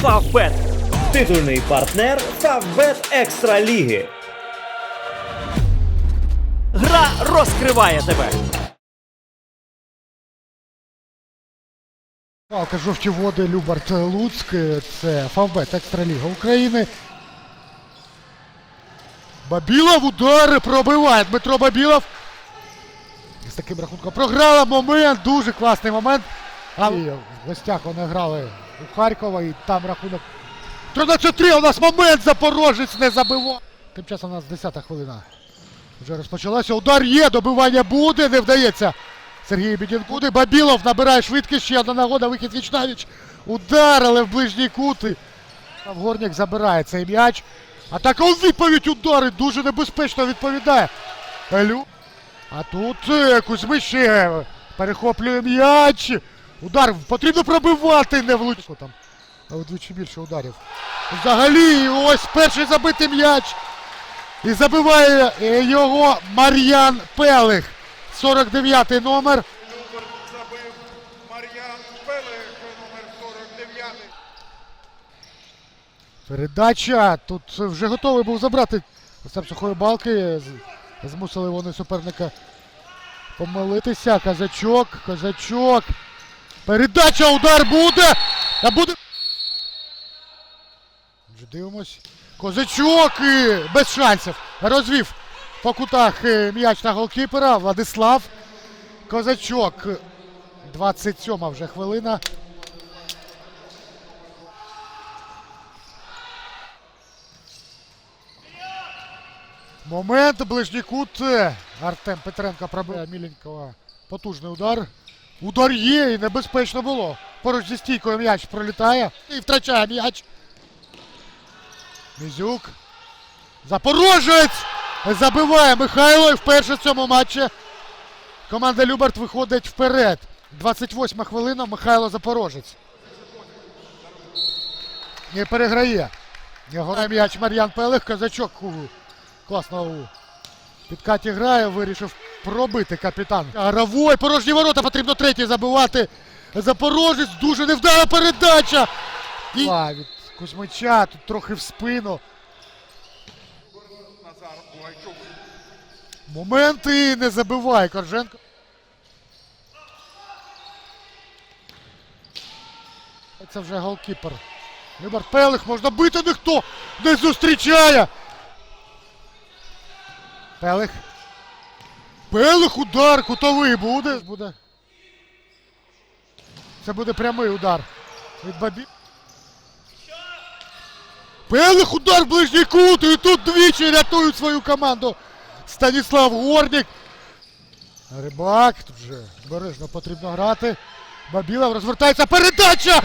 Фавбет. Титульний партнер Фавбет Екстра Ліги. Гра розкриває тебе. Палка жовті води Любарт Луцьк. Це Фавбет Екстраліга України. Бабілов удари пробиває. Дмитро Бабілов. З таким рахунком програла момент. Дуже класний момент. А в гостях вони грали у Харкова і там рахунок. 13-3 у нас момент Запорожець не забивав. Тим часом у нас 10-та хвилина. Вже розпочалася. Удар є, добивання буде, не вдається. Сергій Бідінкуди. Бабілов набирає швидкість. Ще одна нагода. Вихід Вічнавіч. Удар, але в ближній кут. І Горняк забирає цей м'яч. Атака у відповідь удари. Дуже небезпечно відповідає. Елю. А тут е, Кузьмич ще перехоплює м'яч. Удар потрібно пробивати, не влучно там. А Вдвічі більше ударів. Взагалі, ось перший забитий м'яч. І забиває е, його Мар'ян Пелих. 49 номер. Забив Мар'ян Пелех, номер 49. Передача. Тут вже готовий був забрати Остап сухої балки. Змусили вони суперника помилитися. Казачок, козачок. Передача, удар буде. Та буде. Вже дивимось. Козачок і без шансів. Розвів по кутах е, м'яч на голкіпера. Владислав. Козачок. 27 вже хвилина. Момент, ближній кут. Е, Артем Петренко пробив Міленького. Потужний удар. Удар є і небезпечно було. Поруч зі стійкою м'яч пролітає і втрачає м'яч. Мізюк. Запорожець! Забиває Михайло і вперше в цьому матчі. Команда Люберт виходить вперед. 28 хвилина. Михайло Запорожець. Не переграє. Його м'яч Мар'ян Пелих. Казачок класно у підкаті грає. Вирішив пробити капітан. Равой, порожні ворота. Потрібно третій забивати. Запорожець. Дуже невдала передача. І... Від Кузьмича тут трохи в спину. Моменти не забиває Корженко. Це вже голкіпер. Любар Пелих можна бити, ніхто не зустрічає. Пелих. Пелих удар, кутовий буде. буде. Це буде прямий удар. Від Бабі. Пелих удар в ближній кут. І тут двічі рятують свою команду. Станіслав Горнік. Рибак. Тут вже бережно потрібно грати. Бабілов розвертається. Передача!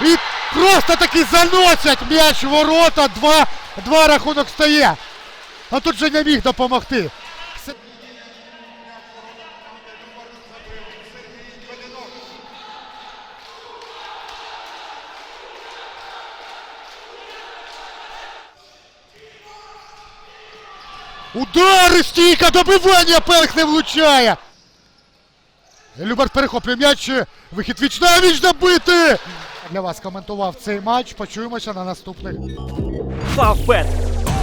І просто таки заносять м'яч ворота. Два, два рахунок стає. А тут же не міг допомогти. Удари, стійка, добивання, Пелих не влучає. Любард перехоплює м'яч. Вихід вічна віч добити. Для вас коментував цей матч. Почуємося на наступних. Фавбет.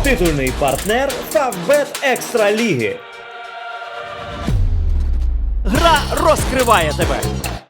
Титульний партнер Фавбет Екстра Ліги. Гра розкриває тебе.